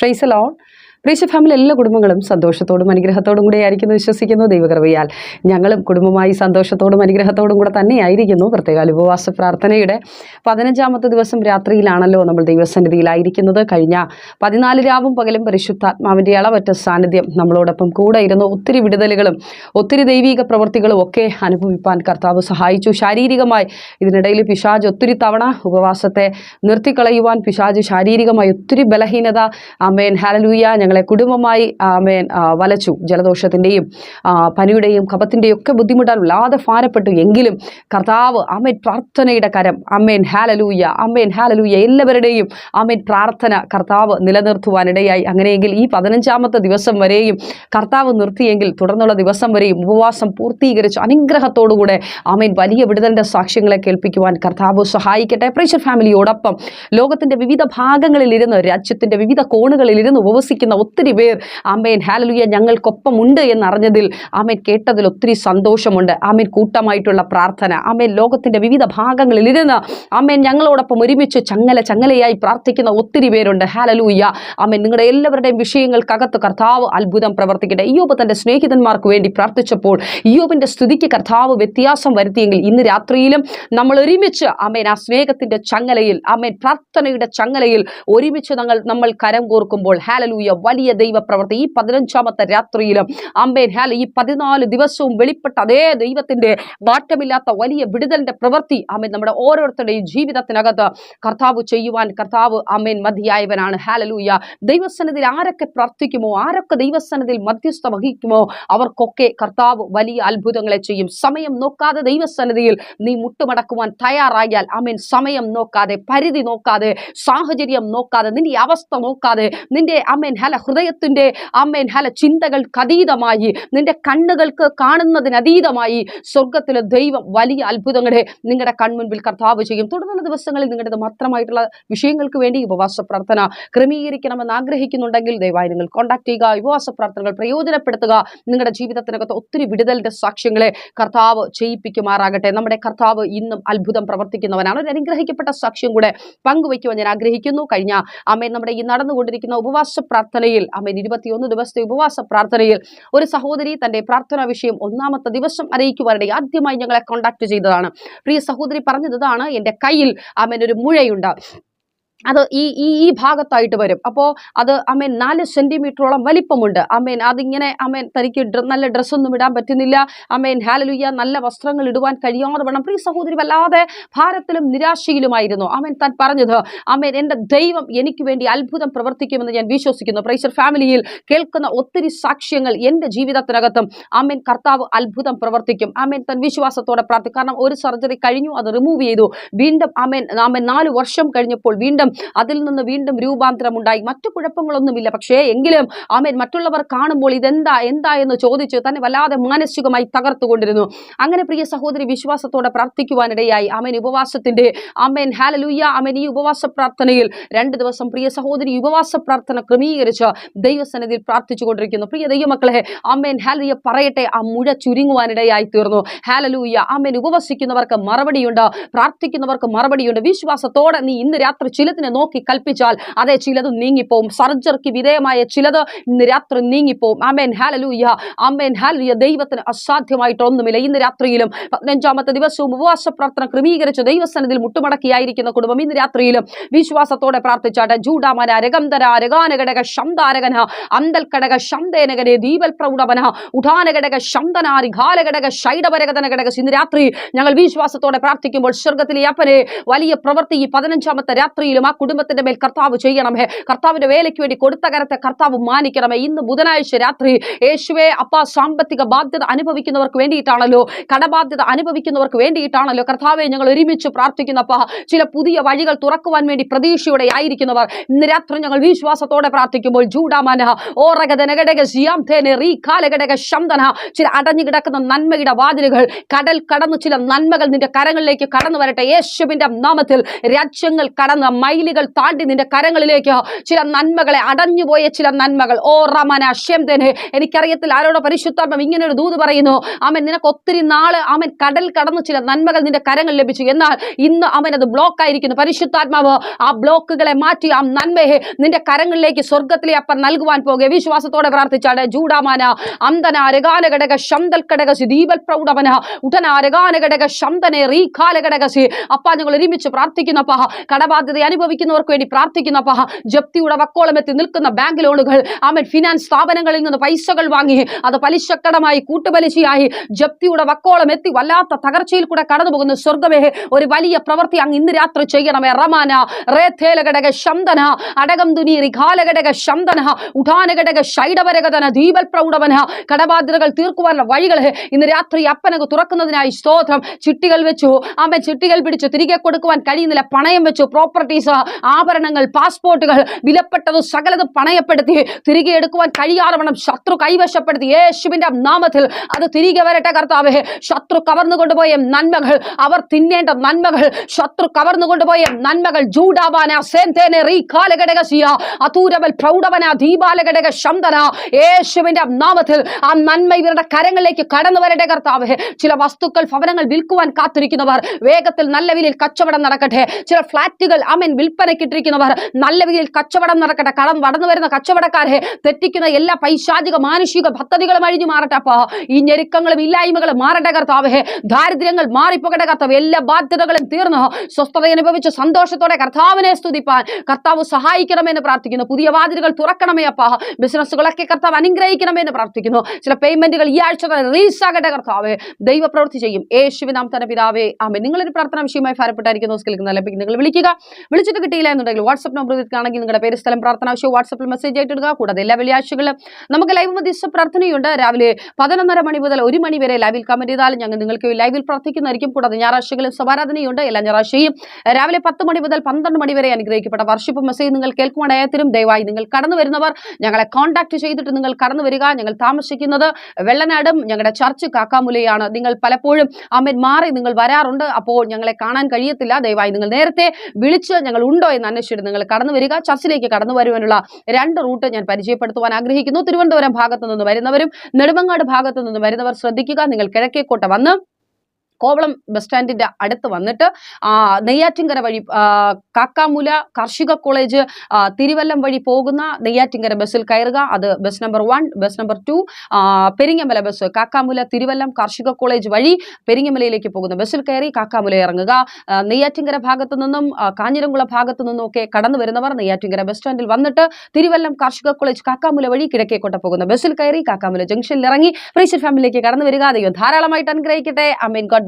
ഷൈസലോൺ പ്രീശ family എല്ലാ കുടുംബങ്ങളും സന്തോഷത്തോടും അനുഗ്രഹത്തോടും കൂടെ ആയിരിക്കുന്നു വിശ്വസിക്കുന്നു. ദൈവകൃപയാൽ ഞങ്ങളും കുടുംബമായി സന്തോഷത്തോടും അനുഗ്രഹത്തോടും കൂടെ തന്നെയായിരിക്കുന്നു. പ്രത്യേക ഉപവാസ പ്രാർത്ഥനയുടെ പതിനഞ്ചാമത്തെ ദിവസം രാത്രിയിലാണല്ലോ നമ്മൾ ദൈവസന്നിധിയിലായിരിക്കുന്നത്. കഴിഞ്ഞ പതിനാല് രാവും പകലും പരിശുദ്ധാത്മാവിന്റെ അളവറ്റ സാന്നിധ്യം നമ്മളോടൊപ്പം കൂടെ ഇരുന്ന് ഒത്തിരി വിടുതലുകളും ഒത്തിരി ദൈവിക പ്രവൃത്തികളും ഒക്കെ അനുഭവിപ്പാൻ കർത്താവ് സഹായിച്ചു. ശാരീരികമായി ഇതിനിടയിൽ പിശാജ് ഒത്തിരി തവണ ഉപവാസത്തെ നിർത്തിക്കളയുവാൻ പിശാജ് ശാരീരികമായി ഒത്തിരി ബലഹീനത. ആമേൻ. ഹാലലൂയ ഞങ്ങളെ കുടുംബമായി ആമേൻ വലച്ചു. ജലദോഷത്തിന്റെയും പനിയുടെയും കപത്തിന്റെയും ഒക്കെ ബുദ്ധിമുട്ടാൽ വല്ലാതെ ഭാരപ്പെട്ടു എങ്കിലും കർത്താവ് ആമേൻ പ്രാർത്ഥനയുടെ കരം. അമ്മേൻ ഹാലലൂയ അമ്മേൻ ഹാലലൂയ എല്ലാവരുടെയും ആമേൻ പ്രാർത്ഥന കർത്താവ് നിലനിർത്തുവാനിടയായി. അങ്ങനെയെങ്കിൽ ഈ പതിനഞ്ചാമത്തെ ദിവസം വരെയും കർത്താവ് നിർത്തിയെങ്കിൽ തുടർന്നുള്ള ദിവസം വരെയും ഉപവാസം പൂർത്തീകരിച്ച് അനുഗ്രഹത്തോടുകൂടെ ആമേൻ വലിയ വിടുതലിന്റെ സാക്ഷ്യങ്ങളെ കേൾപ്പിക്കുവാൻ കർത്താവ് സഹായിക്കട്ടെ. പ്രേഷർ ഫാമിലിയോടൊപ്പം ലോകത്തിന്റെ വിവിധ ഭാഗങ്ങളിലിരുന്ന് രാജ്യത്തിന്റെ വിവിധ കോണുകളിലിരുന്ന് ഉപവസിക്കുന്ന ഒത്തിരി പേർ ആമേൻ ഹാലലുയ ഞങ്ങൾക്കൊപ്പമുണ്ട് എന്നറിഞ്ഞതിൽ ആമേൻ കേട്ടതിൽ ഒത്തിരി സന്തോഷമുണ്ട്. ആമേൻ കൂട്ടമായിട്ടുള്ള പ്രാർത്ഥന. ആമേൻ ലോകത്തിന്റെ വിവിധ ഭാഗങ്ങളിൽ ഭാഗങ്ങളിലിരുന്ന് ആമേൻ ഞങ്ങളോടൊപ്പം ഒരുമിച്ച് ചങ്ങല ചങ്ങലയായി പ്രാർത്ഥിക്കുന്ന ഒത്തിരി പേരുണ്ട്. ഹാലലൂയ ആമേൻ നിങ്ങളുടെ എല്ലാവരുടെയും വിഷയങ്ങൾക്കകത്ത് കർത്താവ് അത്ഭുതം പ്രവർത്തിക്കട്ടെ. ഇയോബ് തന്റെ സ്നേഹിതന്മാർക്ക് വേണ്ടി പ്രാർത്ഥിച്ചപ്പോൾ ഇയോബിന്റെ സ്തുതിക്ക് കർത്താവ് വ്യത്യാസം വരുത്തിയെങ്കിൽ ഇന്ന് രാത്രിയിലും നമ്മൾ ഒരുമിച്ച് ആമേൻ ആ സ്നേഹത്തിന്റെ ചങ്ങലയിൽ ആമേൻ പ്രാർത്ഥനയുടെ ചങ്ങലയിൽ ഒരുമിച്ച് ഞങ്ങൾ നമ്മൾ കരം കോർക്കുമ്പോൾ ഹാലലൂയ വലിയ ദൈവപ്രവൃത്തി. ഈ പതിനഞ്ചാമത്തെ രാത്രിയിലും അമ്പേൻ ഹാൽ ഈ പതിനാല് ദിവസവും വെളിപ്പെട്ട അതേ ദൈവത്തിന്റെ മാറ്റമില്ലാത്ത വലിയ വിടുതലിന്റെ പ്രവൃത്തി അമ്മൻ നമ്മുടെ ഓരോരുത്തരുടെയും ജീവിതത്തിനകത്ത് കർത്താവ് ചെയ്യുവാൻ കർത്താവ് ആമേൻ മതിയായവനാണ്. ഹാലലൂയ. ദൈവസന്നിധിയിൽ ആരൊക്കെ പ്രാർത്ഥിക്കുമോ ആരൊക്കെ ദൈവസന്നിധിയിൽ മധ്യസ്ഥ വഹിക്കുമോ അവർക്കൊക്കെ കർത്താവ് വലിയ അത്ഭുതങ്ങളെ ചെയ്യും. സമയം നോക്കാതെ ദൈവസന്നിധിയിൽ നീ മുട്ടുമടക്കുവാൻ തയ്യാറായാൽ ആമേൻ സമയം നോക്കാതെ പരിധി നോക്കാതെ സാഹചര്യം നോക്കാതെ നിന്റെ അവസ്ഥ നോക്കാതെ നിന്റെ അമ്മേൻ ഹല ഹൃദയത്തിന്റെ അമ്മേൻ ഹല ചിന്തകൾക്ക് അതീതമായി നിന്റെ കണ്ണുകൾക്ക് കാണുന്നതിന് അതീതമായി സ്വർഗത്തിലെ ദൈവം വലിയ അത്ഭുതങ്ങളെ നിങ്ങളുടെ കൺമുൻപിൽ കർത്താവ് ചെയ്യും. തുടർന്നുള്ള ദിവസങ്ങളിൽ നിങ്ങളുടെ മാത്രമായിട്ടുള്ള വിഷയങ്ങൾക്ക് വേണ്ടി ഉപവാസ പ്രാർത്ഥന ക്രമീകരിക്കണമെന്ന് ആഗ്രഹിക്കുന്നുണ്ടെങ്കിൽ ദയവായി നിങ്ങൾ കോൺടാക്ട് ചെയ്യുക. ഉപവാസ പ്രാർത്ഥനകൾ പ്രയോജനപ്പെടുത്തുക. നിങ്ങളുടെ ജീവിതത്തിനകത്ത് ഒത്തിരി വിടുതലിന്റെ സാക്ഷ്യങ്ങളെ കർത്താവ് ചെയ്യിപ്പിക്കുമാറാകട്ടെ. നമ്മുടെ കർത്താവ് ഇന്നും അത്ഭുതം പ്രവർത്തിക്കുന്നവനാണ്. ഒരു അനുഗ്രഹിക്കപ്പെട്ട സാക്ഷ്യം കൂടെ പങ്കുവയ്ക്കുവാൻ ഞാൻ ആഗ്രഹിക്കുന്നു. കഴിഞ്ഞ അമ്മയെ നമ്മുടെ ഈ നടന്നുകൊണ്ടിരിക്കുന്ന ഉപവാസ പ്രാർത്ഥനയിൽ അമ്മ ഇരുപത്തിയൊന്ന് ദിവസത്തെ ഉപവാസ പ്രാർത്ഥനയിൽ ഒരു സഹോദരി തന്റെ പ്രാർത്ഥനാ വിഷയം ഒന്നാമത്തെ ദിവസം അറിയിക്കുവാനിടയിൽ ആദ്യമായി ഞങ്ങളെ കോൺടാക്ട് ചെയ്തതാണ്. പ്രിയ സഹോദരി പറഞ്ഞതാണ് എന്റെ കയ്യിൽ അമ്മൻ ഒരു മുഴയുണ്ട്. അത് ഈ ഈ ഈ ഭാഗത്തായിട്ട് വരും. അപ്പോൾ അത് അമേൻ നാല് സെന്റിമീറ്ററോളം വലിപ്പമുണ്ട്. അമേൻ അതിങ്ങനെ അമേൻ തനിക്ക് നല്ല ഡ്രസ്സൊന്നും ഇടാൻ പറ്റുന്നില്ല. അമേൻ ഹാലലുയ്യ നല്ല വസ്ത്രങ്ങൾ ഇടുവാൻ കഴിയാതെ വേണം. പ്രിയ സഹോദരി വല്ലാതെ ഭാരത്തിലും നിരാശയിലുമായിരുന്നു. അമേൻ താൻ പറഞ്ഞത് അമേൻ എന്റെ ദൈവം എനിക്ക് വേണ്ടി അത്ഭുതം പ്രവർത്തിക്കുമെന്ന് ഞാൻ വിശ്വസിക്കുന്നു. പ്രൈസർ ഫാമിലിയിൽ കേൾക്കുന്ന ഒത്തിരി സാക്ഷ്യങ്ങൾ എന്റെ ജീവിതത്തിനകത്തും അമേൻ കർത്താവ് അത്ഭുതം പ്രവർത്തിക്കും. അമേൻ തൻ വിശ്വാസത്തോടെ പ്രാർത്ഥിക്കും. കാരണം ഒരു സർജറി കഴിഞ്ഞു അത് റിമൂവ് ചെയ്തു. വീണ്ടും അമേൻ അമേൻ നാല് വർഷം കഴിഞ്ഞപ്പോൾ വീണ്ടും അതിൽ നിന്ന് വീണ്ടും രൂപാന്തരം ഉണ്ടായി. മറ്റു കുഴപ്പങ്ങളൊന്നുമില്ല. പക്ഷേ എങ്കിലും ആമേൻ മറ്റുള്ളവർ കാണുമ്പോൾ ഇതെന്താ എന്താ എന്ന് ചോദിച്ച് തന്നെ വല്ലാതെ മാനസികമായി തകർത്തുകൊണ്ടിരുന്നു. അങ്ങനെ പ്രിയ സഹോദരി വിശ്വാസത്തോടെ പ്രാർത്ഥിക്കുവാനിടയായി. ആമേൻ ഉപവാസത്തിന്റെ ആമേൻ ഹാലലൂയ ആമേൻ ഈ ഉപവാസ പ്രാർത്ഥനയിൽ രണ്ട് ദിവസം പ്രിയ സഹോദരി ഉപവാസ പ്രാർത്ഥന ക്രമീകരിച്ച് ദൈവസന്നിധിയിൽ പ്രാർത്ഥിച്ചുകൊണ്ടിരിക്കുന്നു പ്രിയ ദൈവമക്കളെ ആമേൻ ഹാലലിയ പറയട്ടെ ആ മുഴ ചുരുങ്ങുവാനിടയായി തീർന്നു. ഹാലലൂയ ആമേൻ ഉപവസിക്കുന്നവർക്ക് മറുപടിയുണ്ട് പ്രാർത്ഥിക്കുന്നവർക്ക് മറുപടിയുണ്ട്. വിശ്വാസത്തോടെ നീ ഇന്ന് രാത്രി ചിലതിനെ നോക്കി കൽപ്പിച്ചാൽ അതെ ചിലത് നീങ്ങിപ്പോവും. സർജറിക്ക് വിധേയമായ ചിലത് ഇന്ന് രാത്രി നീങ്ങിപ്പോവും. ആമേൻ. ഹാലലൂയ ആമേൻ. ഹാലലൂയ ദൈവത്തിന് അസാധ്യമായിട്ടൊന്നുമില്ല. ഇന്ന് രാത്രിയിലും പതിനഞ്ചാമത്തെ ദിവസവും ഉപവാസ പ്രാർത്ഥന ക്രമീകരിച്ച് ദൈവസന്നിധിയിൽ മുട്ടുമടക്കിയായിരിക്കുന്ന കുടുംബം ഇന്ന് രാത്രിയിലും വിശ്വാസത്തോടെ പ്രാർത്ഥിച്ചാട്ടെ. ജൂഡാമന രഗന്ധര രഗാനഘടക ശബ്ദാരകന അന്തൽഘടക ശബ്ദേനകനെ ദീപൽ പ്രൗഢവന ഉഠാനഘടക ശബ്ദനാരി ഘാലഘടക ശൈഡപരകതന ഘടക ഇന്ന് രാത്രി ഞങ്ങൾ വിശ്വാസത്തോടെ പ്രാർത്ഥിക്കുമ്പോൾ സ്വർഗത്തിലെ അപ്പനെ വലിയ പ്രവൃത്തി ഈ പതിനഞ്ചാമത്തെ രാത്രിയിലും ആ കുടുംബത്തിന്റെ മേൽ കർത്താവ് ചെയ്യണമേ. കർത്താവിന്റെ വേലയ്ക്ക് വേണ്ടി കൊടുത്ത കരത്തെ കർത്താവ് മാനിക്കണമേ. ഇന്ന് ബുധനാഴ്ച രാത്രി യേശുവെ അപ്പ സാമ്പത്തിക ബാധ്യത അനുഭവിക്കുന്നവർക്ക് വേണ്ടിയിട്ടാണല്ലോ. കടബാധ്യത അനുഭവിക്കുന്നവർക്ക് വേണ്ടിയിട്ടാണല്ലോ. കർത്താവെ ഞങ്ങൾ ഒരുമിച്ച് പ്രാർത്ഥിക്കുന്നപ്പ. ചില പുതിയ വഴികൾ തുറക്കുവാൻ വേണ്ടി പ്രതീക്ഷയോടെ ആയിരിക്കുന്നവർ. ഇന്ന് രാത്രി ഞങ്ങൾ വിശ്വാസത്തോടെ പ്രാർത്ഥിക്കുമ്പോൾ ചില അടഞ്ഞു കിടക്കുന്ന നന്മയുടെ വാതിലുകൾ കടൽ കടന്ന് ചില നന്മകൾ നിന്റെ കരങ്ങളിലേക്ക് കടന്നു വരട്ടെ. യേശുവിന്റെ നാമത്തിൽ രാജ്യങ്ങൾ കടന്ന് മൈ മൈലുകൾ താണ്ടി നിന്റെ കരങ്ങളിലേക്ക് ചില നന്മകളെ അടഞ്ഞുപോയ ചില നന്മകൾ. ഓ റമന ഷെംതനെ എനിക്കറിയത്തില്ല ആരോടെ പരിശുദ്ധാത്മം ഇങ്ങനെ ഒരു ദൂത് പറയുന്നു. അവൻ നിനക്ക് ഒത്തിരി നാൾ അവൻ കടൽ കടന്നു ചില നന്മകൾ നിന്റെ കരങ്ങൾ ലഭിച്ചു. എന്നാൽ ഇന്ന് അവൻ അത് ബ്ലോക്ക് ആയിരിക്കുന്നു പരിശുദ്ധാത്മാവ് ആ ബ്ലോക്കുകളെ മാറ്റി ആ നന്മയെ നിന്റെ കരങ്ങളിലേക്ക് സ്വർഗത്തിലെ അപ്പർ നൽകുവാൻ പോകുക വിശ്വാസത്തോടെ പ്രാർത്ഥിച്ചാണ് ജൂഡാമാന അന്തന രഗാന ഘടക ശന്തൽ ഘടകസി ദീപൽ പ്രൗഢമന ഉടന രഗാന ഘടക ശന്തനെ റീഖാല ഘടകസി അപ്പ ഞങ്ങൾ ഒരുമിച്ച് പ്രാർത്ഥിക്കുന്നപ്പ കടബാധ്യത അനുഭവിക്കുന്നവർക്ക് വേണ്ടി പ്രാർത്ഥിക്കുന്ന പഹ ജപ്തിയുടെ വക്കോളം എത്തി നിൽക്കുന്ന ബാങ്ക് ലോണുകൾ ആമൻ ഫിനാൻസ് സ്ഥാപനങ്ങളിൽ നിന്ന് പൈസകൾ വാങ്ങി അത് പലിശക്കടമായി കൂട്ടുപലിശയായി ജപ്തിയുടെ വക്കോളം എത്തി വല്ലാത്ത തകർച്ചയിൽ കൂടെ കടന്നു പോകുന്ന സ്വർഗമേ ഒരു വലിയ പ്രവൃത്തി അങ്ങ് ഇന്ന് രാത്രി ചെയ്യണമേ. റമാന റേഘടക ഘടക ശന്തന അടകം ദുനീറി ഘാലഘടക ശന്തന ഉഠാനഘടക ശൈഡവരകതന ദീപൽ പ്രൗഢവന കടബാധ്യതകൾ തീർക്കുവാനുള്ള വഴികൾ ഇന്ന് രാത്രി അപ്പനക്ക് തുറക്കുന്നതിനായി സ്തോത്രം. ചിട്ടികൾ വെച്ചു അമ്മ ചിട്ടികൾ പിടിച്ചു തിരികെ കൊടുക്കുവാൻ കഴിയുന്നില്ല പണയം വെച്ചു പ്രോപ്പർട്ടീസ് ആഭരണങ്ങൾ പാസ്പോർട്ടുകൾ വിലപ്പെട്ടതും സകലത് പണയപ്പെടുത്തി തിരികെ എടുക്കുവാൻ കഴിയാറവണം ശത്രു കൈവശപ്പെടുത്തി യേശുവിന്റെ നാമത്തിൽ അത് തിരികെ വരട്ടെ കർത്താവേ. ശത്രു കവർന്നു കൊണ്ടുപോയ നന്മകൾ അവർ തിന്നേണ്ട നന്മകൾ ശത്രു കവർന്നു കൊണ്ടുപോയ നന്മകൾ ജൂഡാബാന അതൂരവൽ ശന്തന യേശുവിന്റെ നാമത്തിൽ ആ നന്മ ഇവരുടെ കരങ്ങളിലേക്ക് കടന്നു വരട്ടെ കർത്താവേ. ചില വസ്തുക്കൾ ഭവനങ്ങൾ വിൽക്കുവാൻ കാത്തിരിക്കുന്നവർ വേഗത്തിൽ നല്ല വിലയിൽ കച്ചവടം നടക്കട്ടെ. ചില ഫ്ലാറ്റുകൾ അമൻ വിൽപ്പനയ്ക്കിട്ടിരിക്കുന്നവർ നല്ല രീതിയിൽ കച്ചവടം നടക്കട്ടെ കടം വടന്നു വരുന്ന കച്ചവടക്കാരെ തെറ്റിക്കുന്ന എല്ലാ പൈശാചിക മാനുഷിക പദ്ധതികളും അഴിഞ്ഞു മാറട്ടെ ഈ ഞെരുക്കങ്ങളും ഇല്ലായ്മകളും മാറട്ടെ കർത്താവേ. ദാരിദ്ര്യങ്ങൾ മാറിപ്പോകട്ടെ കർത്താവ്. എല്ലാ ബാധ്യതകളും തീർന്നു. സ്വസ്ഥത അനുഭവിച്ച് സന്തോഷത്തോടെ കർത്താവിനെ സ്തുതിപ്പാൻ കർത്താവ് സഹായിക്കണമെന്ന് പ്രാർത്ഥിക്കുന്നു. പുതിയ വാതിലുകൾ തുറക്കണമേ അപ്പാ. ബിസിനസ്സുകളൊക്കെ കർത്താവ് അനുഗ്രഹിക്കണമെന്ന് പ്രാർത്ഥിക്കുന്നു. ചില പേയ്മെന്റുകൾ ഈ ആഴ്ച തന്നെ റിലീസ് ആകട്ടെ കർത്താവേ. ദൈവപ്രവൃത്തി ചെയ്യും. യേശുവിനാം തന്നെ പിതാവേ. ആമേ നിങ്ങളൊരു പ്രാർത്ഥന വിഷയമായി ഭാരപ്പെട്ടായിരിക്കുന്നു. നിങ്ങൾ വിളിക്കുക. വിളിച്ചിട്ട് കിട്ടിയില്ല എന്നുണ്ടെങ്കിൽ വാട്സ്ആപ്പ് നമ്പർ ആണെങ്കിൽ നിങ്ങളുടെ പേര് സ്ഥലം പ്രാർത്ഥന ആവശ്യം വാട്സ്ആപ്പിൽ മെസ്സേജ് ആയിട്ട് ഇടുക. കൂടാതെ എല്ലാ വെള്ളിയാഴ്ചകളിലും നമുക്ക് ലൈവ് മധ്യസ്ഥ പ്രാർത്ഥനയുണ്ട്. രാവിലെ പതിനൊന്നര മണി മുതൽ ഒരു മണി വരെ ലൈവിൽ കമന്റ് ചെയ്താലും ഞങ്ങൾ നിങ്ങൾക്ക് ലൈവിൽ പ്രാർത്ഥിക്കുന്നതായിരിക്കും. കൂടാതെ ഞായറാഴ്ചകളിൽ സമാരാധനയുണ്ട് എല്ലാ ഞായറാഴ്ചയും രാവിലെ പത്ത് മണി മുതൽ പന്ത്രണ്ട് മണി വരെ അനുഗ്രഹിക്കപ്പെട്ട വർഷിപ്പ് മെസ്സേജ് നിങ്ങൾ കേൾക്കുവാനായത്തിനും ദയവായി നിങ്ങൾ കടന്നു വരുന്നവർ ഞങ്ങളെ കോൺടാക്ട് ചെയ്തിട്ട് നിങ്ങൾ കടന്നു വരിക. ഞങ്ങൾ താമസിക്കുന്നത് വെള്ളനാടും ഞങ്ങളുടെ ചർച്ച് കാക്കാമുലയാണ്. നിങ്ങൾ പലപ്പോഴും അമ്മൻ മാറി നിങ്ങൾ വരാറുണ്ട്. അപ്പോൾ ഞങ്ങളെ കാണാൻ കഴിയത്തില്ല. ദയവായി നിങ്ങൾ നേരത്തെ വിളിച്ച് ഞങ്ങൾ ഉണ്ടോ എന്ന് അന്വേഷിച്ചിട്ട് നിങ്ങൾ കടന്നു വരിക. ചർച്ചിലേക്ക് കടന്നു വരുവാനുള്ള രണ്ട് റൂട്ട് ഞാൻ പരിചയപ്പെടുത്തുവാൻ ആഗ്രഹിക്കുന്നു. തിരുവനന്തപുരം ഭാഗത്തു നിന്ന് വരുന്നവരും നെടുമങ്ങാട് ഭാഗത്തു നിന്ന് വരുന്നവർ ശ്രദ്ധിക്കുക. നിങ്ങൾ കിഴക്കേക്കോട്ട വന്ന് കോവളം ബസ് സ്റ്റാൻഡിന്റെ അടുത്ത് വന്നിട്ട് ആ, നെയ്യാറ്റിൻകര വഴി കാക്കാമൂല കാർഷിക കോളേജ് തിരുവല്ലം വഴി പോകുന്ന നെയ്യാറ്റിൻകര ബസ്സിൽ കയറുക. അത് bus number one bus number two Peringamala bus Kakkamoola Thiruvallam കാർഷിക കോളേജ് വഴി പെരിങ്ങമലയിലേക്ക് പോകുന്ന ബസ്സിൽ കയറി കാക്കാമൂല ഇറങ്ങുക. നെയ്യാറ്റിങ്കര ഭാഗത്തു നിന്നും കാഞ്ഞിരംകുള ഭാഗത്തു നിന്നും ഒക്കെ കടന്നു വരുന്നവർ നെയ്യാറ്റിൻകര ബസ് സ്റ്റാൻഡിൽ വന്നിട്ട് തിരുവല്ലം കാർഷിക കോളേജ് കാക്കാമൂല വഴി കിഴക്കേക്കോട്ട പോകുന്ന ബസ്സിൽ കയറി കാക്കാമൂല ജംഗ്ഷനിൽ ഇറങ്ങി ഫ്രീച്ചർ ഫാമിലിയിലേക്ക് കടന്നു വരിക. ദൈവം ധാരാളമായിട്ട് അനുഗ്രഹിക്കട്ടെ. അമീൻ. ഗോഡ്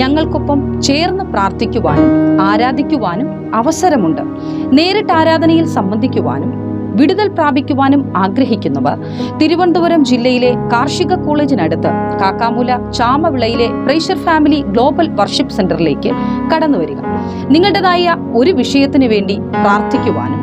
ഞങ്ങൾക്കൊപ്പം ചേർന്ന് പ്രാർത്ഥിക്കുവാനും ആരാധിക്കുവാനും അവസരമുണ്ട്. നേരിട്ട് ആരാധനയിൽ സംബന്ധിക്കുവാനും വിടുതൽ പ്രാപിക്കുവാനും ആഗ്രഹിക്കുന്നവർ തിരുവനന്തപുരം ജില്ലയിലെ കാർഷിക കോളേജിനടുത്ത് കാക്കാമൂല ചാമവിളയിലെ പ്രേഷർ ഫാമിലി ഗ്ലോബൽ വർഷിപ്പ് സെന്ററിലേക്ക് കടന്നുവരിക. നിങ്ങളുടേതായ ഒരു വിഷയത്തിന് വേണ്ടി പ്രാർത്ഥിക്കുവാനും